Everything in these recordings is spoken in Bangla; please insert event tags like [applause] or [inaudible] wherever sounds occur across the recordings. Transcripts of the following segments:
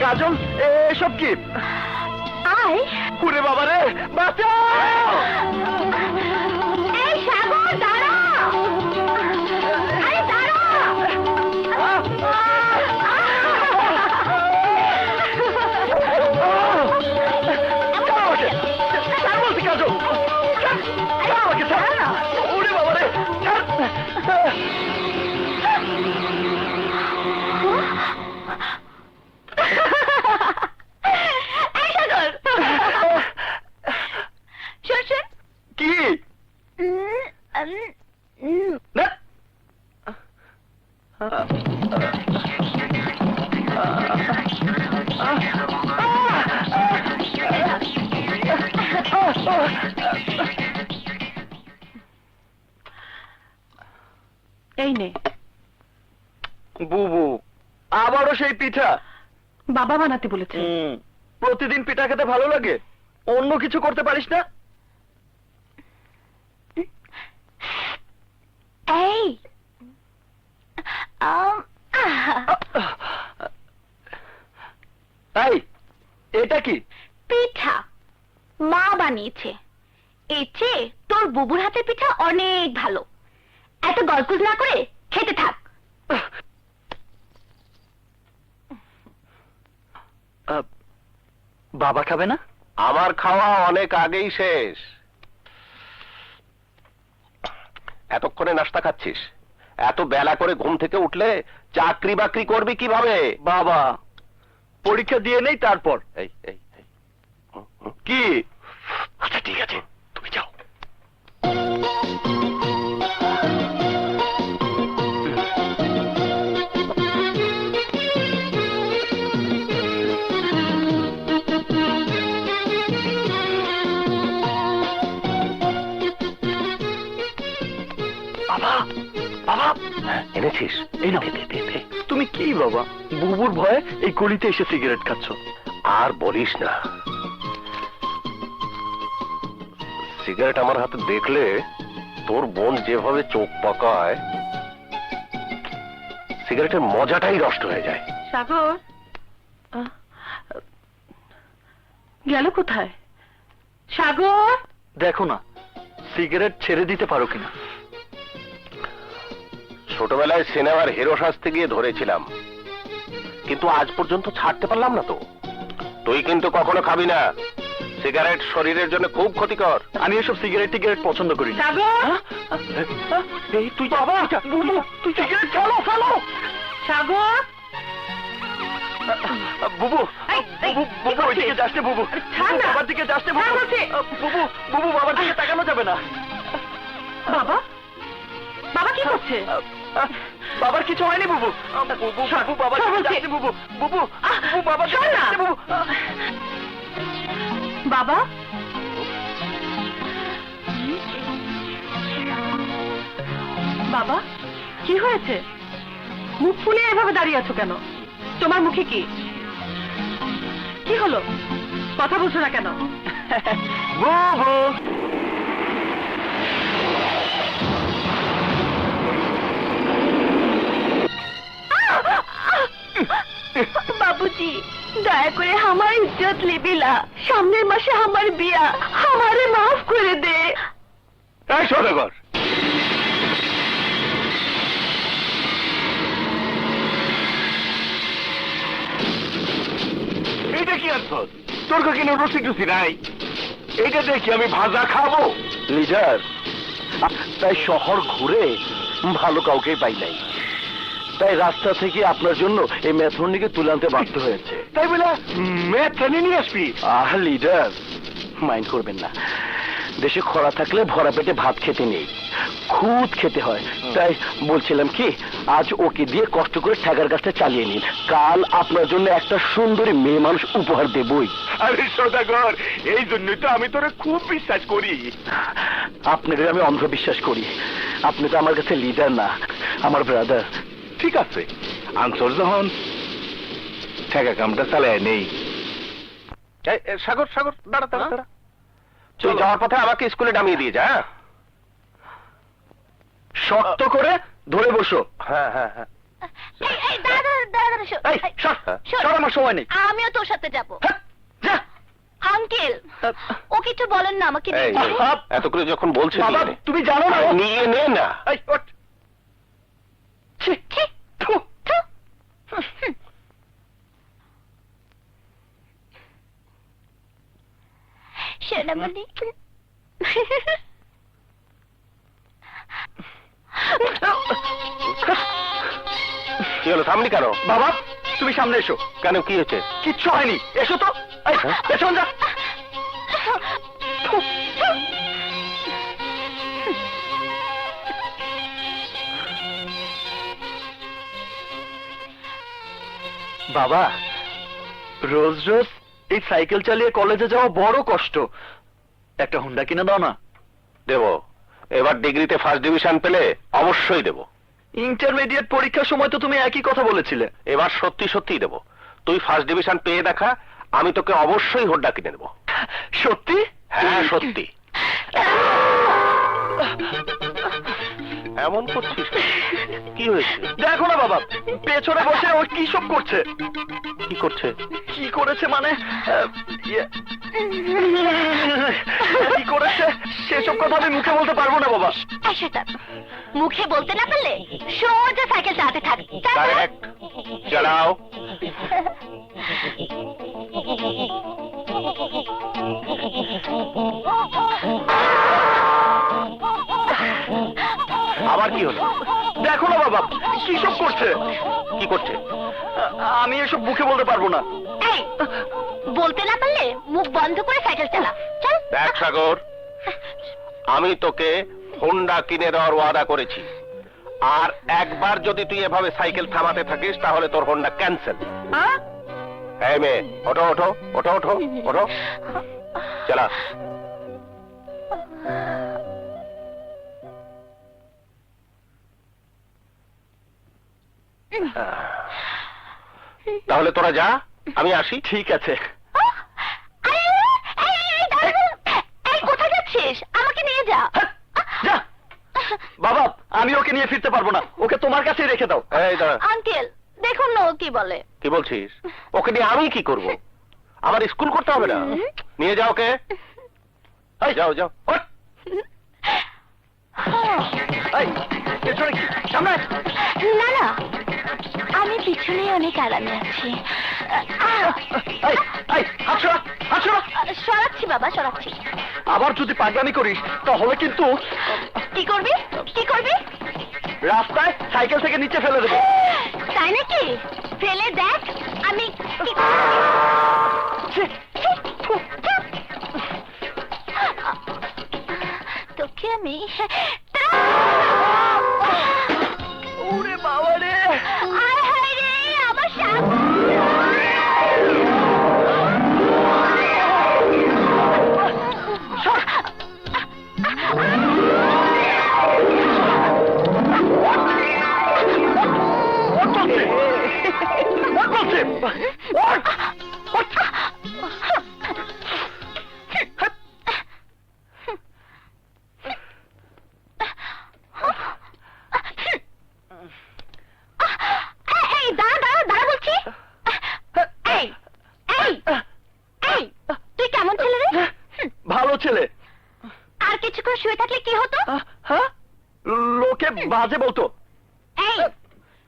কাজল এসব কি? আয়। কুরে বাবা রে বাঁচাও! পিঠা। বাবা বানাতে বলেছে প্রতিদিন পিঠা খেতে ভালো লাগে? অন্য কিছু করতে পারিস না? এই তাই এটা কি? পিঠা। মা বানিয়েছে। এর চেয়ে তোর বুবুর হাতের পিঠা অনেক ভালো। এত গলকুজ না করে খেতে থাক আহ, বাবা খাবে না? আমার খাওয়া অনেক আগেই শেষ। এতক্ষণে নাস্তা খাচ্ছিস? এত বেলা করে ঘুম থেকে উঠলে চাকরি বাকরি করবি কীভাবে? বাবা পরীক্ষা দিয়ে নেই তারপর। এই এই। কি? আচ্ছা ঠিক আছে। এনেছিস? এই নাও। তুমি কি বাবা? বুবুর ভয়ে এই গলিতে এসে সিগারেট খাচ্ছ। আর বলিস না। সিগারেট আমার হাতে দেখলে তোর বোন যেভাবে চোখ পাকায় সিগারেটের মজাটাই নষ্ট হয়ে যায়। সাগর গেল কোথায়? সাগর! দেখো না সিগারেট ছেড়ে দিতে পারো কিনা? ছোটবেলায় সিনেমার হিরো সাজতে গিয়ে ধরেছিলাম। কিন্তু আজ পর্যন্ত ছাড়তে পারলাম না তো। তুই কিন্তু কখনো খাবি না। সিগারেট শরীরের জন্য খুব ক্ষতিকর। আমি এসব সিগারেট টিগারেট পছন্দ করি না। এই তুই বাবা তুই সিগারেট ফেলো ফেলো সাগর! বুবু এই, এই, বুবু বুবু ওইদিকে যাস না বুবু। আরে ছাড় না। বাবার দিকে যাস না বুবু। বুবু বুবু বাবার দিকে তাকানো যাবে না। বাবা? বাবা কি করছে? বাবার কিছু হয়নি বুবু। বুবু বুবু। বুবু বুবু বুবু। যাস না, বুবু। বাবা? বাবা কি হয়েছে? মুখ ফুলে এভাবে দাঁড়িয়ে আছো কেন? তোমার মুখে কি? কি হলো? কথা বলছো না কেন? বুবু। বাবুজি দয়া করে আমার ইজ্জত লিবিলা সামনের মাসে আমার বিয়া। আমারে মাফ করে দে। কি আমি ভাজা খাব। লিডার তাই শহর ঘুরে ভালো কাউকে পাই নাই। তাই রাস্তা থেকে আপনার জন্য এই ম্যাথরনিকে তুলে আনতে বাধ্য হয়েছে। তাই বলে মেয়ে নিয়ে আসবি? আহ লিডার মাইন্ড করবেন না। দেশে খরা থাকলে ভরা পেটে ভাত খেতে নেই। খুদ খেতে হয়। তাই বলছিলাম কি আজ ওকে দিয়ে কষ্ট করে ঠেকার গাছটা চালিয়ে নিন। কাল আপনার জন্য একটা সুন্দরী মেয়ে মানুষ উপহার দেবই। আরে সদাগর এই জন্যই তো আমি তোরে খুব বিশ্বাস করি। আপনাকে আমি অন্ধবিশ্বাস করি। আপনি তো আমার কাছে লিডার না আমার ব্রাদার ঠিক আছে। আনসর যখন ঠেকা কামটা চালায় নেই। সাগর সাগর দাঁড়া দাঁড়া। দাঁড়া। তুই যাওয়ার পথে আমাকে স্কুলে নামিয়ে দিয়ে যা হ্যাঁ? শক্ত করে ধরে বসো। হ্যাঁ হ্যাঁ হ্যাঁ। আমিও তোর সাথে যাব। হ্যাঁ, যা। আঙ্কেল ও কিছু বলেন না আমাকে এত করে যখন বলছে তুমি জানো না নিয়ে নে না। সোনামণি কি হলো থামলি কেন? বাবা তুমি সামনে এসো। কেন কি হয়েছে? কিচ্ছু হয়নি। এসো তো। এই, পেছন যা। বাবা রোজ রোজ এই সাইকেল চালিয়ে কলেজে যাওয়া বড় কষ্ট। একটা হুন্ডা কিনে দাও না। দেব। এবার ডিগ্রিতে ফার্স্ট ডিভিশন পেলে অবশ্যই দেব। ইন্টারমিডিয়েট পরীক্ষার সময় তো তুমি একই কথা বলেছিলে। এবার সত্যি সত্যি দেব। তুই ফার্স্ট ডিভিশন পেয়ে দেখা আমি তোকে অবশ্যই হোড্ডা কিনে দেবো। সত্যি? হ্যাঁ সত্যি। [laughs] এমন করছিস? কি হয়েছে? দেখো না বাবা পেছনে বসে ও কি সব করছে? কি করছে? কি করেছে মানে? ইয়ে, কি করেছে? সেসব কথা আমি মুখে বলতে পারব না বাবা। মুখে বলতে না পারলে সোজা সাইকেল চালাতে থাক। চালাও হলো দেখো না বাবা কি সব করছে? কি করছে? আমি এসব মুখে বলতে পারব না। বলতে না পারলে মুখ বন্ধ করে সাইকেল চালা। চল। দেখ সাগর আমি তোকে হোন্ডা কিনে দেওয়ার ওয়াদা করেছি। আর একবার যদি তুই এভাবে সাইকেল থামাতে থাকিস তাহলে তোর হোন্ডা ক্যান্সেল। আহ? হ্যাঁ মেয়ে ওঠো ওঠো ওঠো ওঠো ওঠো। [laughs] চলা। তাহলে তোরা যা আমি আসি। ঠিক আছে। আহ! আরে, এই, এই, এই, দাঁড়া, দাঁড়া। এই, কোথায় যাচ্ছিস? আমাকে নিয়ে যা। হ্যাঁ, যা। বাবা আমি ওকে নিয়ে ফিরতে পারব না। ওকে তোমার কাছেই রেখে দাও। এই দাঁড়া। আঙ্কেল দেখুন না ও কি বলে। কি বলছিস? [laughs] ওকে নিয়ে আমি কি করব? আমার স্কুল করতে হবে না? [laughs] নিয়ে যাও ওকে। এই, যাও যাও। [laughs] এই, পেছনে সামনে পিছনে অনেক আরামে আছি। সরাচ্ছি বাবা সরাচ্ছি। আবার যদি পাগলামি করিস তাহলে কিন্তু কি করবি? কি করবি? রাস্তায় সাইকেল থেকে নিচে ফেলে দেবো। তাই নাকি? ফেলে দেখ আমি। তোকে আমি লোকে বাজে বলতো? এই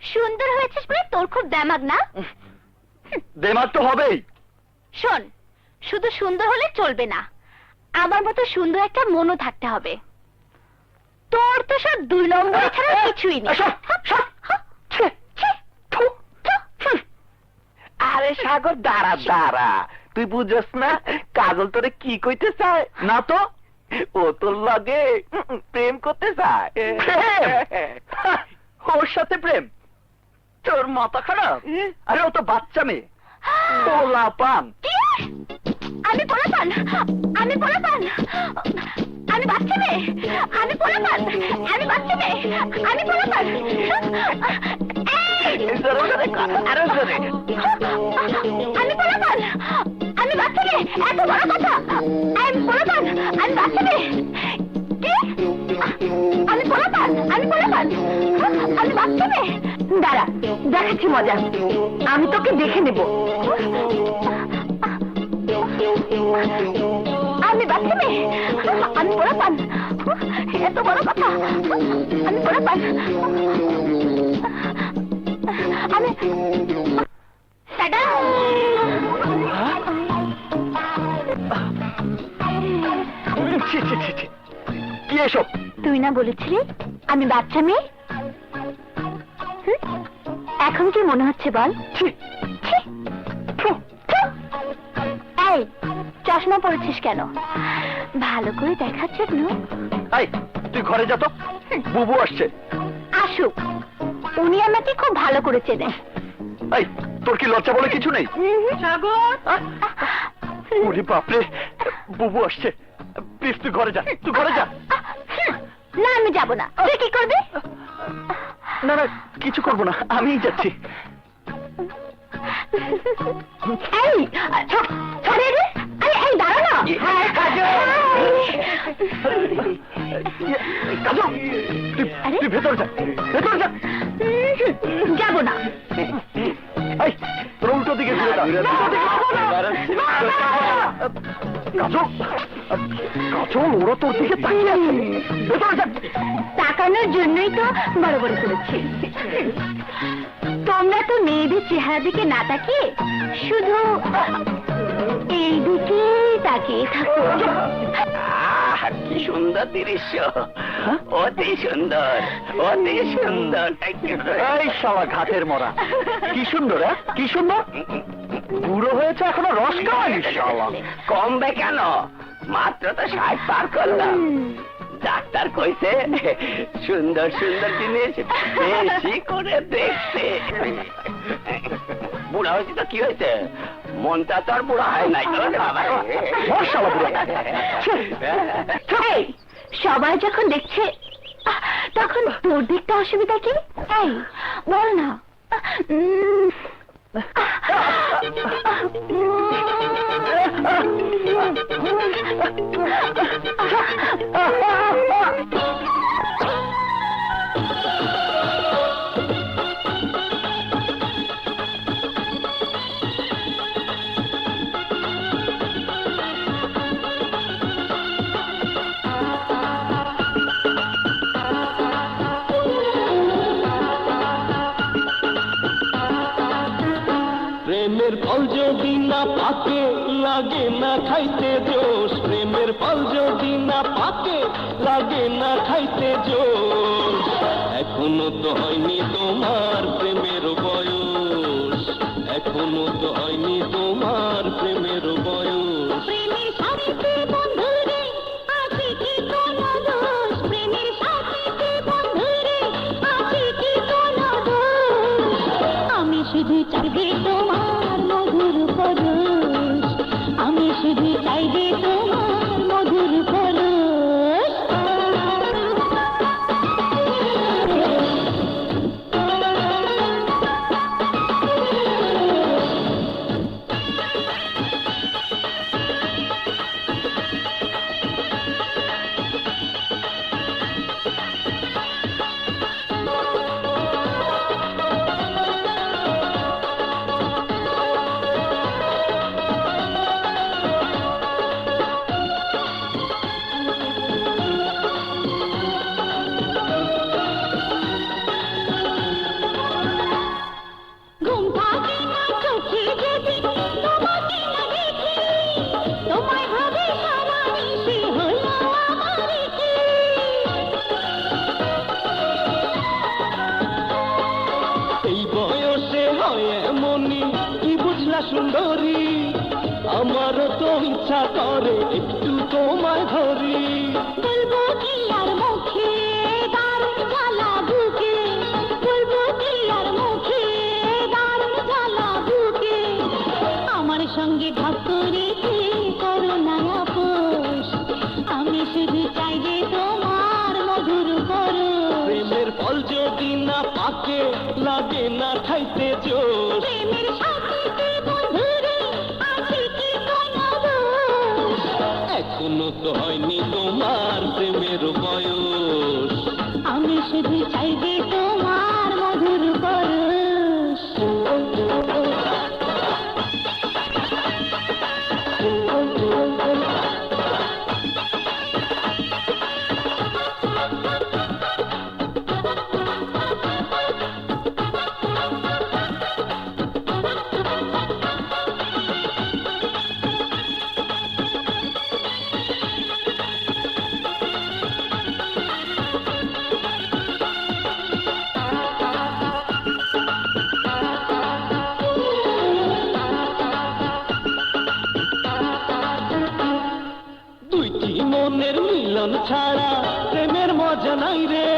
সুন্দর হয়েছিস বলে তোর খুব দেমাগ না? দেমাগ তো হবেই। শোন শুধু সুন্দর হলে চলবে না। আমার মতো সুন্দর একটা মনও থাকতে হবে। তোর তো সব দুই নম্বর ছাড়া কিছুই নেই। আরে সাগর দাঁড়া দাঁড়া। তুই বুঝস না কাজল তোরে কি কইতে চায়? না তো? ও তোর লগে প্রেম করতে চায় [laughs] ওর সাথে প্রেম? তোর মাথা খারাপ? আরে ও তো বাচ্চা মেয়ে। পোলা পান। কি? আমি পোলাপান আমি পোলাপান আমি বাচ্চা মেয়ে? আমি পোলাপান আমি বাচ্চা মেয়ে? আমি পোলাপান আরও জোরে। আমি পোলাপান বড় কথা? আমি পোলাপান, আমি বাচ্চাকে। কি? আমি হ্যাঁ, দাঁড়া, দেখাচ্ছি মজা। আমি তোকে দেখে নেব। আমি বাথরুমে আমি বড় পান এত বড় কথা। আমি বড় পান আমি ছি, ছি, ছি, ছি। কি এসব? তুই না বলেছিলি? আমি বাচ্চা মেয়ে? এখন কি মনে হচ্ছে বল? ছি, ছি, ফু। থু। এই চশমা পরেছিস কেন? ভালো করে দেখার জন্য। এই তুই ঘরে যা তো। বুবু আসছে। আসুক। উনি আমাকে খুব ভালো করে চেনে তোর কি লজ্জা বলে কিছু নেই? সাগর! ওরে বাপরে বুবু আসছে। প্লিজ তুই ঘরে যা তুই ঘরে যা না আমি যাব না তুই কি করবি না না কিছু করব না আমিই যাচ্ছি এই ছ- ছড়িয়ে দে। এই, এই, দাঁড়া না। হ্যাঁ, কাজল, তুই তুই ভেতর যা ভেতর যা যাব না এই তোর উল্টো দিকে ঘুরে যা। কাজল কাজল ওরা তোর দিকে তাকিয়ে আছে। ভেতর যা। তাকানোর জন্যই তো বড় বড় করেছি। তোমরা তো মেয়েদের চেহারা দিকে না তাকিয়ে শুধু এই দিকে তাকিয়ে থাকো। আহ, কি সুন্দর দৃশ্য। অতি সুন্দর অতি সুন্দর। এই শালা ঘাটের মরা। কি সুন্দর হ্যাঁ? কি সুন্দর? বুড়ো হয়েছে এখনও রস খাওয়ানি কমবে কেন? মাত্র তো ষাট পার করলাম। ডাক্তার কইছে সুন্দর সুন্দর জিনিস বেশি করে দেখতে। বুড়া হয়েছে তো কি হয়েছে? মনটা তো আর বুড়া হয় নাই। সবাই যখন দেখছে আহ, তখন তোর দেখতে অসুবিধা কি? এই বল না। Ah! না পাকে লাগে না খাইতে জোশ। প্রেমের ফল যদি না পাকে, লাগে না খাইতে জোশ। এখনও তো হয়নি তোমার প্রেমের বয়স। এখনও তো হয়নি তোমার প্রেমের বয়স। আমারও তো ইচ্ছা করে একটু তোমায় ধরি। বলব কি আর আমি শুধু চাই যে মিলন ছাড়া প্রেমের মজা নাই রে।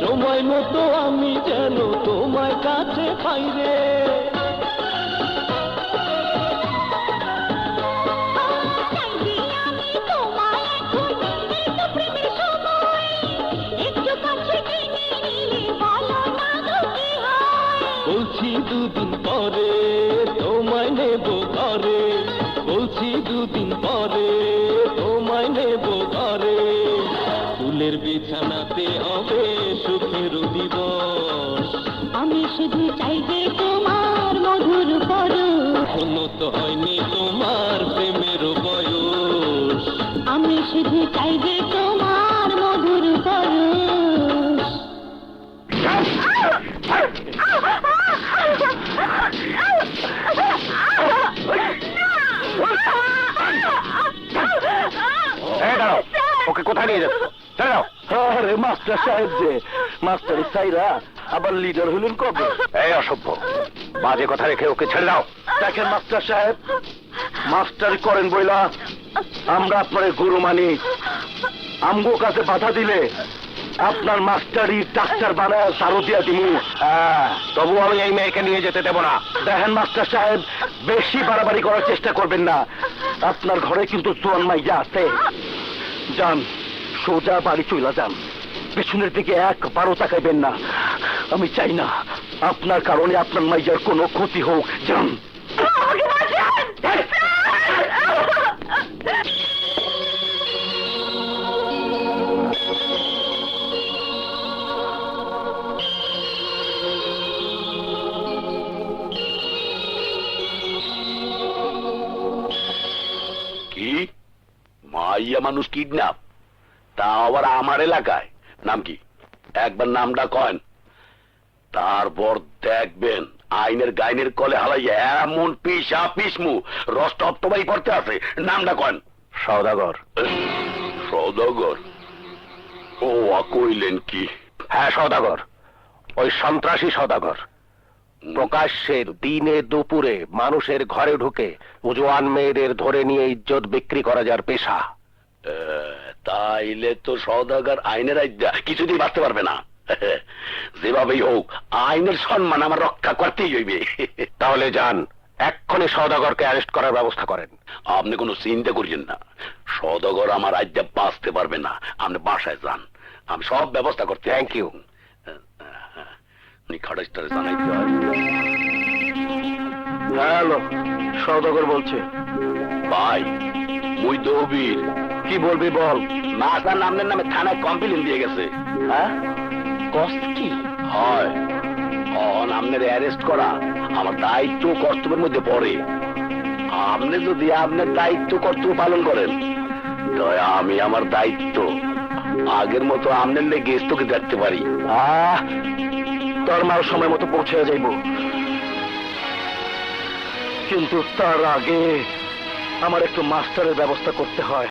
সময় মতো আমি যেন তোমার কাছে পাই রে। বলছি দুদিন পরে তোমায় নেব ঘরে। বলছি দুদিন পরে তোমায় নেব ফুলের বিছানাতে হবে সুখের দিবস। আমি শুধু চাই যে তোমার মধুর পরশ। এখনও তো হয়নি তোমার প্রেমের বয়স। আমি শুধু চাই যে তোমার মধুর পরশ। ওকে কোথায় নিয়ে যাচ্ছ? মাস্টার সাহেব যে মাস্টার সাইরা আবার লিডার হলেন কবে? এই অসভ্য। বাজে কথা রেখে ওকে ছেড়ে দাও। দেখেন মাস্টার সাহেব মাস্টার করেন বইলা আমরা আপনার গুরু মানি। আমগো কাছে বাধা দিলে আপনার মাস্টারই ডাক্তার বানায় সারো দিয়া দিমু। হ্যাঁ তবু আমি এই মেয়েকে নিয়ে যেতে দেবো না। দেখেন মাস্টার সাহেব বেশি বাড়াবাড়ি করার চেষ্টা করবেন না। আপনার ঘরে কিন্তু জোয়ান মাইয়া আছে। যান সোজা বাড়ি চইলা যান। পেছনের দিকে একবারও তাকাইবেন না। আমি চাই না আপনার কারণে আপনার মাইয়ার কোনো ক্ষতি হোক। যান। কি? মাইয়া মানুষ কিডন্যাপ। তা আবার আমার এলাকায়? নাম কি? একবার নামটা কয়েন তারপর দেখবেন আইনের গাইনের কলে হালাইয়া এমন পিসা পিসমু রষ্ট অপ্তবাই করতে আছে। নামটা কয়েন সৌদাগর সৌদাগর ও কইলেন কি? হ্যাঁ সৌদাগর ওই সন্ত্রাসী সৌদাগর প্রকাশ্যে দিনে দুপুরে মানুষের ঘরে ঢুকে উজওয়ান মেয়েদের ধরে নিয়ে ইজ্জত বিক্রি করা যার পেশা। তাইলে তো সৌদাগর আইনের আজ্ঞা কিছুতেই বাঁচতে পারবে না। যেভাবেই হোক আইনের সম্মান আমার রক্ষা করতেই হইবে। তাহলে যান এক্ষুনি সৌদাগরকে অ্যারেস্ট করার ব্যবস্থা করেন। আপনি কোনো চিন্তা করিয়েন না। সৌদাগর আমার আজ্ঞা বাঁচতে পারবে না। আপনি বাসায় যান। আমি সব ব্যবস্থা করতে থ্যাংক ইউ খাটাইস্টারে জানাইতে হয়। হ্যালো সৌদাগর বলছে। ভাই মুই দবির। কি বলবি বল? মাসার নামের নামে থানায় কমপ্লেন দিয়ে গেছে। হ্যাঁ? কষ্ট কি? হয়। অন আপনার অ্যারেস্ট করা। আমার দায়িত্ব কর্তব্যের মধ্যে পড়ে। আপনি যদি আপনার দায়িত্ব কর্তব্য পালন করেন তাহলে আমি আমার দায়িত্ব আগের মতো আপনার লেগে তোকে দেখতে পারি। আহ! তোর মার সময় মতো পৌঁছে যাইব। কিন্তু তার আগে আমার একটু মাস্টারের ব্যবস্থা করতে হয়।